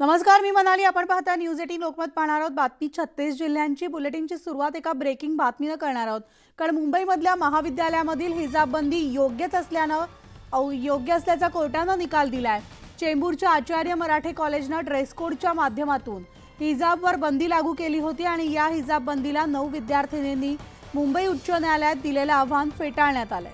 नमस्कार मी मनाली. आपण पाहता न्यूज एटीन लोकमत पाहणार आहोत. बातमी छत्तीस जिल्ह्यांची. बुलेटिनची सुरुवात एका ब्रेकिंग बातमीनं करणार आहोत. कारण मुंबईमधल्या महाविद्यालयामधील हिजाबबंदी योग्यच असल्यानं औ- योग्य असल्याचा कोर्टानं निकाल दिलाय. चेंबूरच्या आचार्य मराठे कॉलेजनं ड्रेस कोडच्या माध्यमातून हिजाबवर बंदी लागू केली होती आणि या हिजाब बंदीला नऊ विद्यार्थिनींनी मुंबई उच्च न्यायालयात दिलेलं आव्हान फेटाळण्यात आलंय.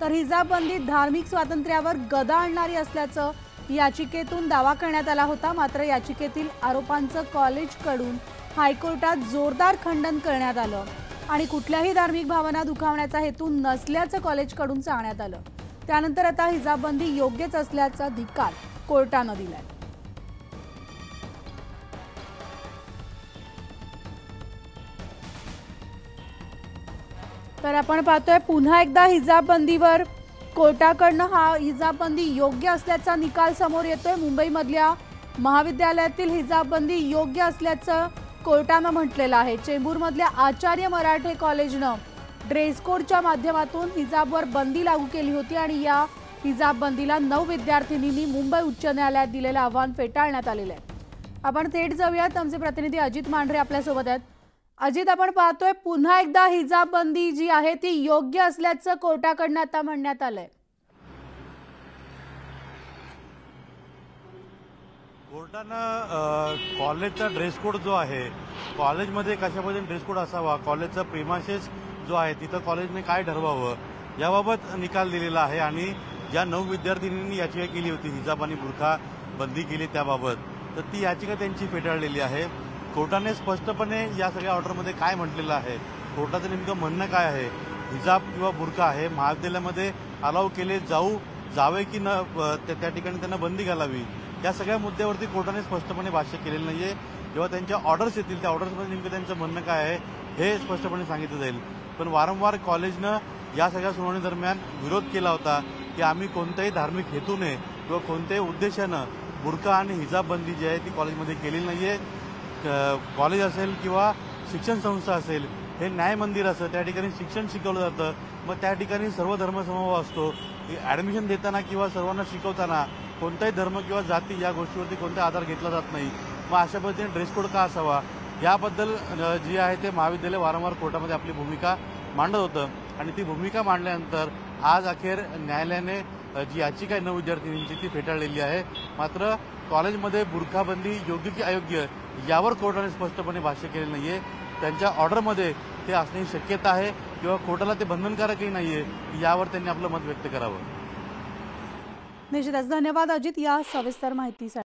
तर हिजाबबंदीत धार्मिक स्वातंत्र्यावर गदा आणणारी असल्याचं याचिकेतून दावा करण्यात आला होता. मात्र याचिकेतील आरोपांचं कॉलेजकडून हायकोर्टात जोरदार खंडन करण्यात आलं आणि कुठल्याही धार्मिक भावना दुखावण्याचा हेतू नसल्याचं कॉलेजकडून सांगण्यात आलं. त्यानंतर आता हिजाबबंदी योग्यच असल्याचा धिक्कार कोर्टानं दिलाय. तर आपण पाहतोय पुन्हा एकदा हिजाबबंदीवर कोर्टाकडनं हा हिजाबबंदी योग्य असल्याचा निकाल समोर येतोय. मुंबईमधल्या महाविद्यालयातील हिजाबबंदी योग्य असल्याचं कोर्टानं म्हटलेलं आहे. चेंबूरमधल्या आचार्य मराठे कॉलेजनं ड्रेस कोडच्या माध्यमातून हिजाबवर बंदी लागू केली होती आणि या हिजाबबंदीला नऊ विद्यार्थिनींनी मुंबई उच्च न्यायालयात दिलेलं आव्हान फेटाळण्यात आलेलं आहे. आपण थेट जाऊयात. आमचे प्रतिनिधी अजित मांढरे आपल्यासोबत आहेत. अजित आपण पाहतोय पुन्हा एकदा हिजाब बंदी जी आहे ती योग्य असल्याचं कोर्टाकडनं आता म्हणण्यात आलंय. कोर्टानं कॉलेजचा ड्रेस कोड जो आहे कॉलेजमध्ये कशा ड्रेस कोड असावा कॉलेजचा प्रिमासेस जो आहे तिथं कॉलेजने काय ठरवावं याबाबत निकाल दिलेला आहे आणि ज्या नऊ विद्यार्थिनींनी याचिका केली होती हिजाब आणि बुरखा बंदी केली त्याबाबत तर ती याचिका त्यांची फेटाळलेली आहे. कोर्टाने स्पष्टपणे या सगळ्या ऑर्डरमध्ये काय म्हटलेलं आहे? कोर्टाचं नेमकं म्हणणं काय आहे? हिजाब किंवा बुरखा हे महाविद्यालयामध्ये अलाव केले जाऊ जावे की न त्या ठिकाणी त्यांना बंदी घालावी? या सगळ्या मुद्द्यावरती कोर्टाने स्पष्टपणे भाष्य केलेलं नाहीये. जेव्हा त्यांच्या ऑर्डर्स येतील त्या ऑर्डर्समध्ये नेमकं त्यांचं म्हणणं काय आहे हे स्पष्टपणे सांगितलं जाईल. पण वारंवार कॉलेजनं या सगळ्या सुनावणीदरम्यान विरोध केला होता की आम्ही कोणत्याही धार्मिक हेतूने किंवा कोणत्याही उद्देशानं बुरखा आणि हिजाब बंदी जी आहे ती कॉलेजमध्ये केलेली नाहीये. आहे कॉलेज असेल किंवा शिक्षण संस्था असेल हे न्याय मंदिर असतं त्या ठिकाणी शिक्षण शिकवलं जातं. मग त्या ठिकाणी सर्व धर्मसमभाव असतो. ॲडमिशन देताना किंवा सर्वांना शिकवताना कोणताही धर्म किंवा जाती या गोष्टीवरती कोणता आधार घेतला जात नाही. मग अशा पद्धतीने ड्रेस कोड का असावा? याबद्दल जी आहे ते महाविद्यालय वारंवार कोर्टामध्ये आपली भूमिका मांडत होतं. आणि ती भूमिका मांडल्यानंतर आज अखेर न्यायालयाने जी याचिका आहे नऊ विद्यार्थिनींची ती फेटाळलेली आहे. मात्र कॉलेजमध्ये बुरखाबंदी योग्य की अयोग्य यावर कोर्टाने स्पष्टपणे भाष्य केले नाहीये. त्यांच्या ऑर्डरमध्ये ते असण्याची शक्यता आहे किंवा कोर्टाला ते बंधनकारकही नाहीये यावर त्यांनी आपलं मत व्यक्त करावं. निश्चितच. धन्यवाद अजित या सविस्तर माहितीसाठी.